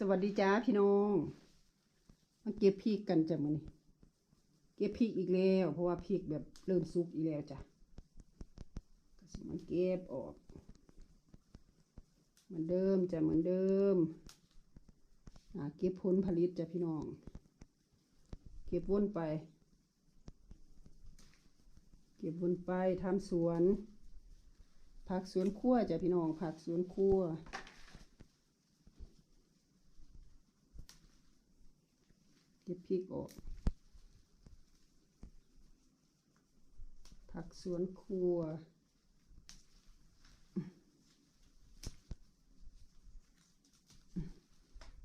สวัสดีจ้าพี่น้องมาเก็บพริกกันจ้ะมื้อนี้เก็บพริกอีกแล้ว เพราะว่าพริกแบบเริ่มสุกอีกแล้วจ้ะก็สิมาเก็บออกเหมือนเดิมจ้ะเหมือนเดิมอาเก็บผลผลิตจ้ะพี่น้อง เก็บวนไป เก็บวนไปทำสวนผักสวนครัวจ้ะพี่น้องผักสวนครัว เก็บ พริกออก ผักสวนครัว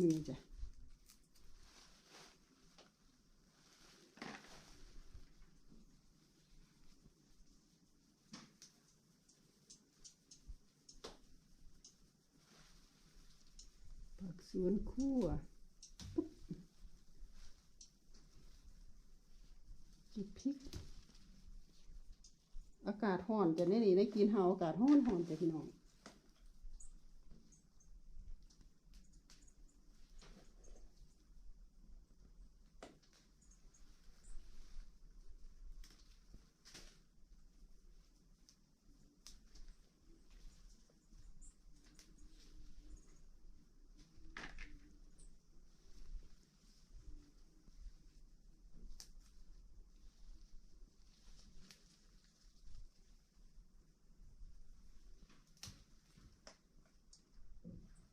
นี่จ้ะผักสวนครัวปุ๊บเก็บพริก อากาศห้อนจะได้นี่ได้กินเฮาอากาศห้อนห้อนจะพี่น้อง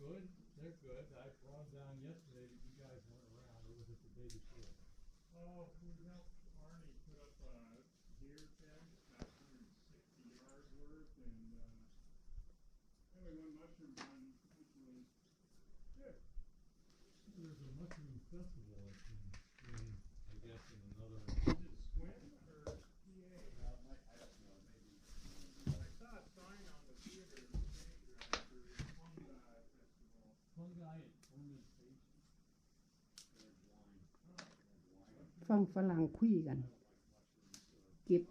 good, they're good. I brought them down yesterday, but you guys weren't around, or was it the day before? Oh, we helped Arnie put up a deer pen, about hundred and sixty yards worth, and, uh, we went mushroom hunting, which was good. There's a mushroom festival in, in, I guess, in another. ฟังฝรั่งคุยกัน เก็บ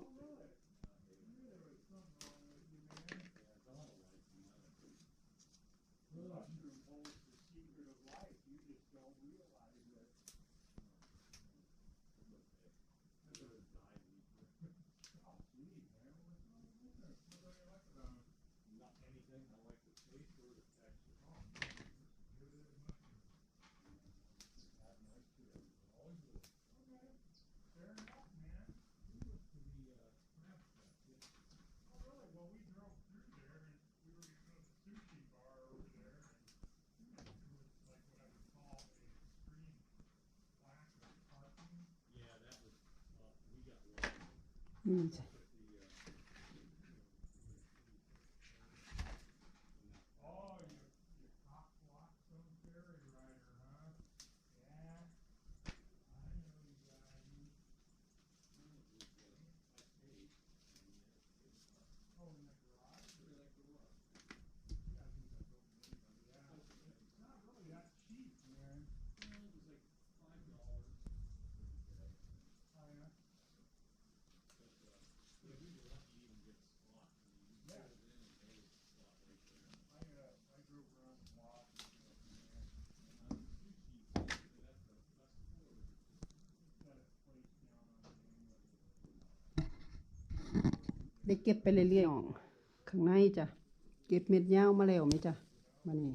हुन्छ। ได้เก็บไปเรื่อยๆอองข้างในจ้ะ เก็บเม็ดยาวมาแล้วไหมจ้ะมานี่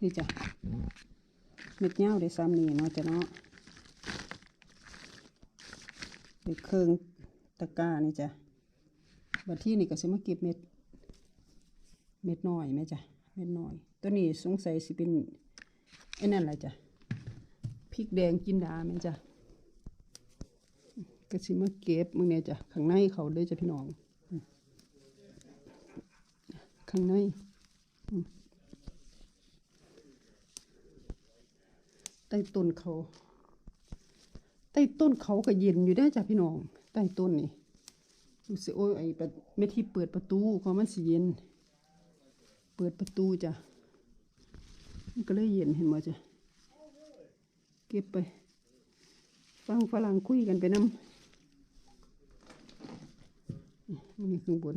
นี่จ้ะ เม็ดยาวได้ซ้ำนี่เนาะจ้ะเนาะได้เครื่องตะกร้านี่จ้ะบัดที่นี่ก็สิมาเก็บเม็ด เม็ดน้อยไหมจ้ะ เม็ดน้อย ตัวนี้สงสัยสิเป็นไอ้นั่นแหละจ้ะ พริกแดงจินดาไหมจ้ะ ก็สิมาเก็บมึงเนี่ยจ้ะข้างในเขาเลยจ้ะพี่น้อง ข้างในใต้ต้นเขา ใต้ต้นเขาก็เย็นอยู่ได้จ้ะพี่น้อง ใต้ต้นนี่รู้สึกโอ้ยไอ้ประเมที่เปิดประตูก็มันสิเย็น เปิดประตูจ้ะมันก็เลยเย็นเห็นบ่จ้ะเก็บไปฟังฝรั่งคุยกันไปน้ำ มันนี่ข้างบน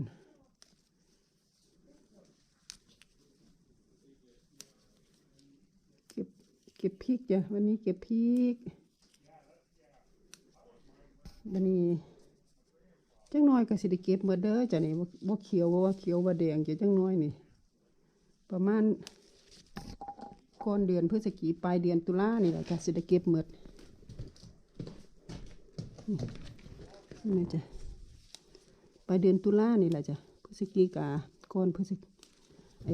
เก็บเก็บพริกจ้ะวันนี้เก็บพริกวันนี้จังน้อยก็สิได้เก็บหมดเด้อจ้ะนี่บ่เขียวบ่ว่าเขียวบ่แดงจ้ะจังน้อยนี่ ประมาณก่อนเดือนพฤศจิปลายเดือนตุลานี่แหละจ้ะสิได้เก็บหมดนี่นี่จ้ะ ปลายเดือนตุลานี่แหละจ้ะพฤศจิกาก่อนพฤศจิเอ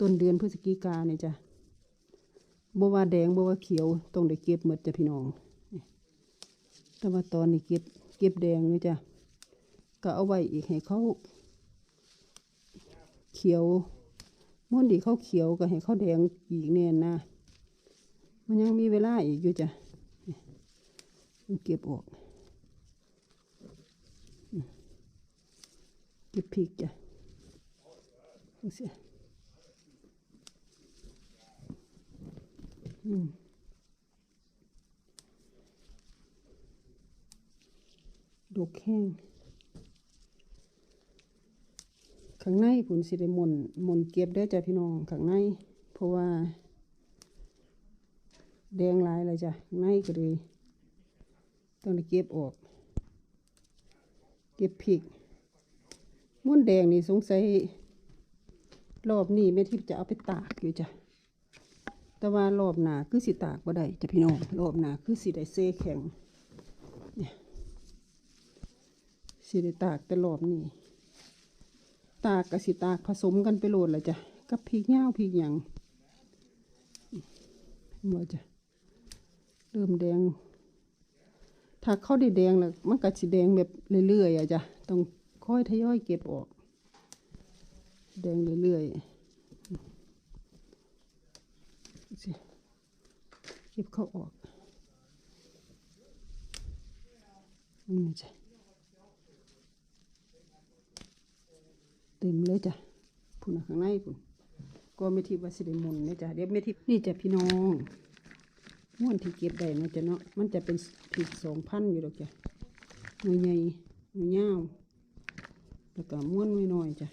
ต้นเดือนพฤศจิกาเนี่ยจ้ะบ่ว่าแดงบ่ว่าเขียวต้องได้เก็บหมดจ้ะพี่น้องแต่ว่าตอนนี้เก็บเก็บแดงนี่จ้ะก็เอาไว้อีกให้เขาเขียวม่วนดีเขาเขียวก็ให้เขาแดงอีกเนี่ยนะ มันยังมีเวลาอีกอยู่จ้ะเก็บออกอืม เก็บพริกจ้ะดูสิอืมดอกแห้ง ข้างในผุนสิได้หมนหมนเก็บได้จ้ะพี่น้องข้างใน เพราะว่า แดงลายเลยจ้ะข้างในก็เลย ต้องได้เก็บออก เก็บพริก ม่วนแดงนี่สงสัยรอบนี้แม่ทิพย์จะเอาไปตากอยู่จ้ะ แต่ว่ารอบหน้าคือสิตากบ่ได้จ้ะพี่น้องรอบหน้าคือสิได้เซแข็งเนี่ยสิได้ตากแต่รอบนี้ ตากกับสิตากผสมกันไปโหลดละจ้ะกับพริกย่าพริกหยังว่าจ้ะเริ่มแดง ถ้าเข้าได้แดงแล้วมันก็สิแดงแบบเรื่อยๆอะจ้ะต้อง ค่อยทยอยเก็บออก แดงเรื่อยๆเก็บเข้าออกนี่จ้ะเต็มเลยจ้ะพุ่นข้างในพุ่นก็ไม่ทิว่าสิได้หมุนเนี่ยจ้ะเดี๋ยวไม่ทินี่จ้ะพี่น้องม้วนที่เก็บได้นะจ้ะเนาะมันจะเป็นผิดสองพันอยู่ดอกจ้ะหน่วยใหญ่หน่วยยาว แล้วก็ม้วนหน่วยน้อยจ้ะ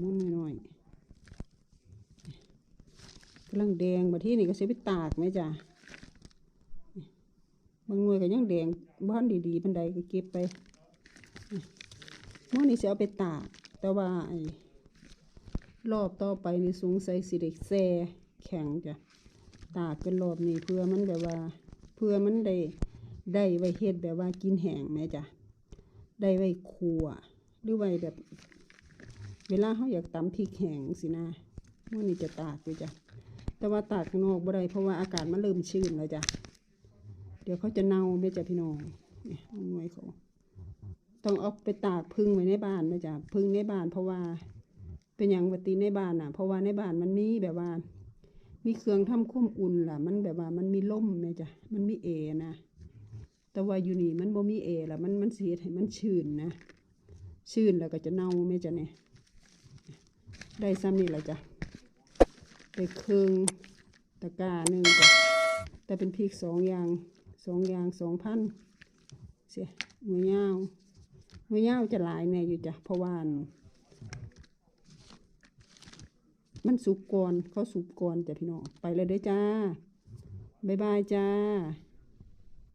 ม้วนหน่วยน้อยกำลังแดงมาที่นี่ก็เสียไปตากไหมจ้ะบางหน่วยก็ยังแดงบ้านดีๆบันไดก็เก็บไปม้วนนี้เสียเอาไปตาก แต่ว่าไอ้รอบต่อไปนี่สงสัยสิเด็กแซ่แข็งจ้ะตากกันรอบนี้เพื่อมันแบบว่า เพื่อมันได้ได้ไว้เฮ็ดแบบว่ากินแห้งแม่จ้ะได้ไว้ขัว หรือไว้แบบ เวลาเขาอยากตำพริกแห้งสินะมื่อนี้จะตากอยู่จ้ะแต่ว่าตากข้างนอกบ่ได้เพราะว่าอากาศมันเริ่มชื้นแล้วจ้ะเดี๋ยวเขาจะเน่าแม่จ้ะพี่น้องนี่หน่วยเขาต้องเอาไปตากพึ่งไว้ในบ้านนะจ๊ะพึ่งในบ้าน เพราะว่าเป็นอย่างปกติในบ้านน่ะ เพราะว่าในบ้านมันมีแบบว่า มีเครื่องทำความอุ่นล่ะ มันแบบว่ามันมีลมนะจ๊ะมันมีเอนะแต่ว่าอยู่นี่มันบ่มีเอล่ะ มันมันเสียให้มันชื้นนะ ชื้นแล้วก็จะเน่าไหมจ๊ะเนี่ยได้ซ้ำนี่แหละจ้ะไปเครืองตะกร้าหนึ่งจ้ะแต่เป็นพริกสองอย่างสองอย่างสองพันเสียหมูย่าวหมูย่าวจะหลายแน่อยู่จ้ะเพราะว่ามันสุกก่อนเขาสุกก่อนจ้ะพี่น้องไปเลยเด้อจ้า บ๊ายบายจ้า